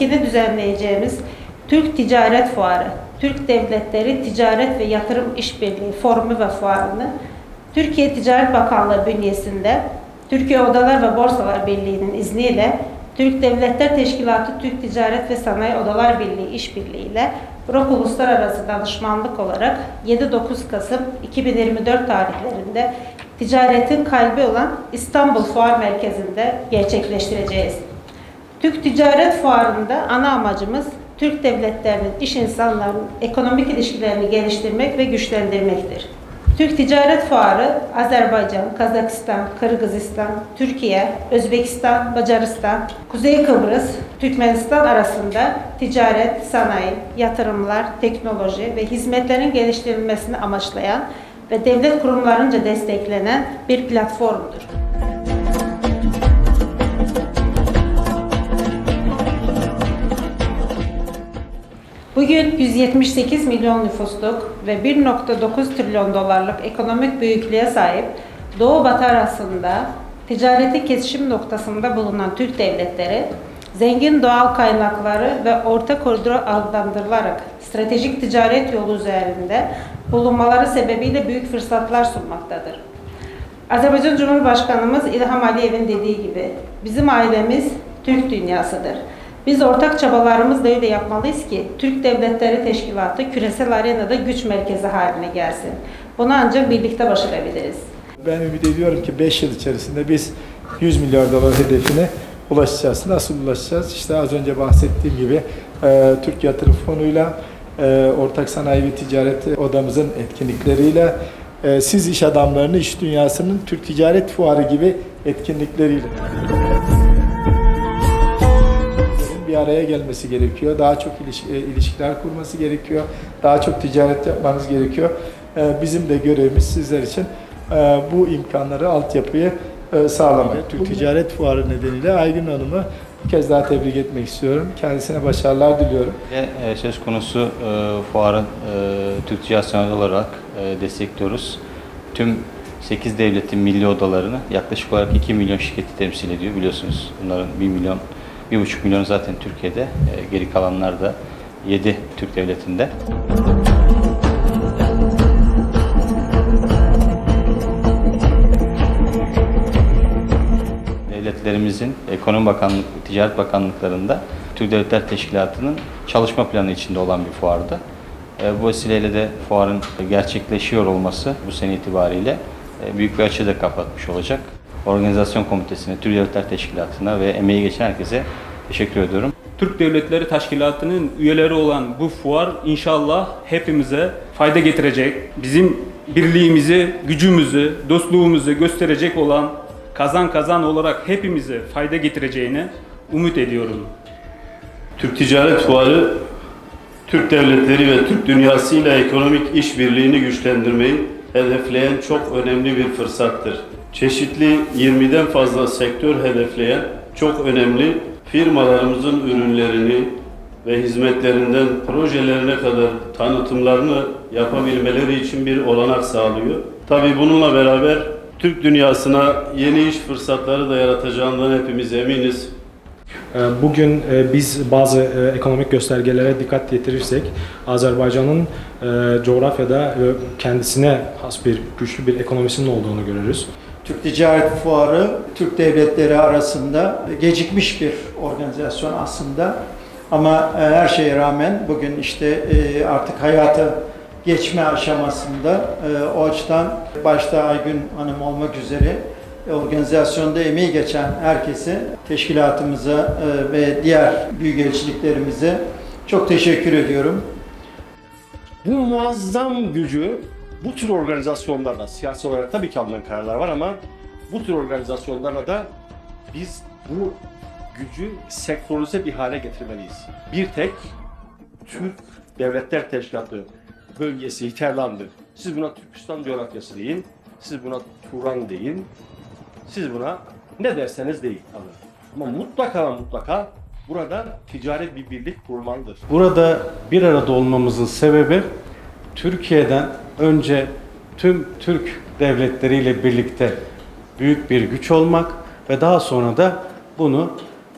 düzenleyeceğimiz Türk Ticaret Fuarı, Türk Devletleri Ticaret ve Yatırım İşbirliği Forumu ve Fuarını Türkiye Ticaret Bakanlığı bünyesinde Türkiye Odalar ve Borsalar Birliği'nin izniyle Türk Devletler Teşkilatı Türk Ticaret ve Sanayi Odalar Birliği işbirliği ile Brok Uluslararası Danışmanlık olarak 7-9 Kasım 2024 tarihlerinde ticaretin kalbi olan İstanbul Fuar Merkezi'nde gerçekleştireceğiz. Türk Ticaret Fuarı'nda ana amacımız Türk devletlerinin, iş insanlarının ekonomik ilişkilerini geliştirmek ve güçlendirmektir. Türk Ticaret Fuarı Azerbaycan, Kazakistan, Kırgızistan, Türkiye, Özbekistan, Macaristan, Kuzey Kıbrıs, Türkmenistan arasında ticaret, sanayi, yatırımlar, teknoloji ve hizmetlerin geliştirilmesini amaçlayan ve devlet kurumlarınca desteklenen bir platformdur. Bugün 178 milyon nüfusluk ve 1.9 trilyon dolarlık ekonomik büyüklüğe sahip Doğu Batı arasında ticareti kesişim noktasında bulunan Türk devletleri, zengin doğal kaynakları ve orta koridor adlandırılarak stratejik ticaret yolu üzerinde bulunmaları sebebiyle büyük fırsatlar sunmaktadır. Azerbaycan Cumhurbaşkanımız İlham Aliyev'in dediği gibi bizim ailemiz Türk dünyasıdır. Biz ortak çabalarımızla öyle yapmalıyız ki Türk Devletleri Teşkilatı küresel arenada güç merkezi haline gelsin. Bunu ancak birlikte başarabiliriz. Ben ümit ediyorum ki 5 yıl içerisinde biz 100 milyar dolar hedefine ulaşacağız. Nasıl ulaşacağız? İşte az önce bahsettiğim gibi e, Türk Yatırım Fonu'yla, e, Ortak Sanayi ve Ticaret Odamızın etkinlikleriyle, e, siz iş adamlarını iş dünyasının Türk Ticaret Fuarı gibi etkinlikleriyle bir araya gelmesi gerekiyor. Daha çok iliş- e, ilişkiler kurması gerekiyor. Daha çok ticaret yapmanız gerekiyor. E, Bizim de görevimiz sizler için e, bu imkanları, altyapıyı e, sağlamak. Türk Ticaret Fuarı nedeniyle Aygün Hanım'ı bir kez daha tebrik etmek istiyorum. Kendisine başarılar diliyorum. E, söz konusu e, fuarın e, Türk Ticaret Sanayi olarak e, destekliyoruz. Tüm 8 devletin milli odalarını yaklaşık olarak 2 milyon şirketi temsil ediyor biliyorsunuz. Bunların 1 milyon, 1,5 milyon zaten Türkiye'de, e, geri kalanlar da 7 Türk devletinde. devletlerimizin Ekonomi Bakanlık, Ticaret Bakanlıklarında Türk Devletler Teşkilatı'nın çalışma planı içinde olan bir fuardı. E, Bu vesileyle de fuarın gerçekleşiyor olması bu sene itibariyle e, büyük bir açı da kapatmış olacak. Organizasyon Komitesi'ne, Türk Devletler Teşkilatı'na ve emeği geçen herkese teşekkür ediyorum. Türk Devletleri Teşkilatı'nın üyeleri olan bu fuar inşallah hepimize fayda getirecek. Bizim birliğimizi, gücümüzü, dostluğumuzu gösterecek olan kazan kazan olarak hepimize fayda getireceğini umut ediyorum. Türk Ticaret Fuarı, Türk devletleri ve Türk dünyasıyla ekonomik işbirliğini güçlendirmeyi hedefleyen çok önemli bir fırsattır. Çeşitli 20'den fazla sektör hedefleyen çok önemli firmalarımızın ürünlerini ve hizmetlerinden projelerine kadar tanıtımlarını yapabilmeleri için bir olanak sağlıyor. Tabii bununla beraber Türk dünyasına yeni iş fırsatları da yaratacağından hepimiz eminiz. Ee, Bugün e, biz bazı e, ekonomik göstergelere dikkat getirirsek Azerbaycan'ın e, coğrafyada kendisine has bir güçlü bir ekonomisinin olduğunu görürüz. Türk Ticaret Fuarı Türk devletleri arasında gecikmiş bir organizasyon aslında. Ama her şeye rağmen bugün işte artık hayata geçme aşamasında o açıdan başta Aygün Hanım olmak üzere organizasyonda emeği geçen herkese, teşkilatımıza e, ve diğer büyükelçiliklerimize çok teşekkür ediyorum. Bu muazzam gücü bu tür organizasyonlarla, siyasi olarak tabii ki alınan kararlar var ama bu tür organizasyonlarla da biz bu gücü senkronize bir hale getirmeliyiz. Bir tek Türk Devletler Teşkilatı bölgesi Hiterlandı. Siz buna Türkistan coğrafyası deyin, siz buna Turan deyin, siz buna ne derseniz deyin. Ama mutlaka mutlaka burada ticari bir birlik kurulmalıdır. Burada bir arada olmamızın sebebi Türkiye'den önce tüm Türk devletleriyle birlikte büyük bir güç olmak ve daha sonra da bunu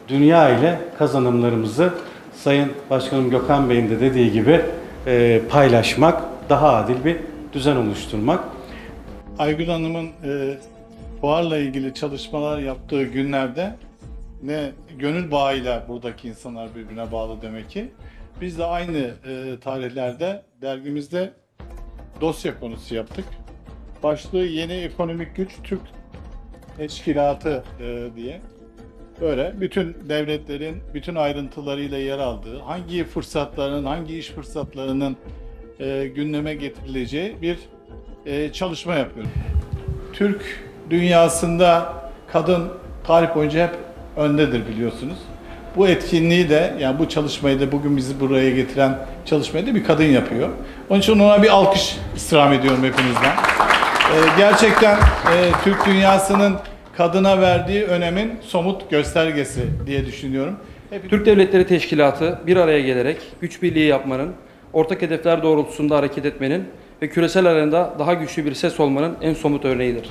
dünya ile kazanımlarımızı Sayın Başkanım Gökhan Bey'in de dediği gibi e, paylaşmak, daha adil bir düzen oluşturmak. Aygül Hanım'ın e, fuarla ilgili çalışmalar yaptığı günlerde ne gönül bağıyla buradaki insanlar birbirine bağlı demek ki. Biz de aynı e, tarihlerde dergimizde dosya konusu yaptık. Başlığı Yeni Ekonomik Güç Türk Teşkilatı e, diye. Böyle bütün devletlerin bütün ayrıntılarıyla yer aldığı, hangi fırsatların, hangi iş fırsatlarının e, gündeme getirileceği bir e, çalışma yapıyoruz. Türk dünyasında kadın tarih boyunca hep öndedir biliyorsunuz. Bu etkinliği de yani bu çalışmayı da bugün bizi buraya getiren çalışmayı da bir kadın yapıyor. Onun için ona bir alkış istirham ediyorum hepinizden. Ee, gerçekten e, Türk dünyasının kadına verdiği önemin somut göstergesi diye düşünüyorum. Hep Türk Devletleri Teşkilatı bir araya gelerek güç birliği yapmanın, ortak hedefler doğrultusunda hareket etmenin ve küresel arenada daha güçlü bir ses olmanın en somut örneğidir.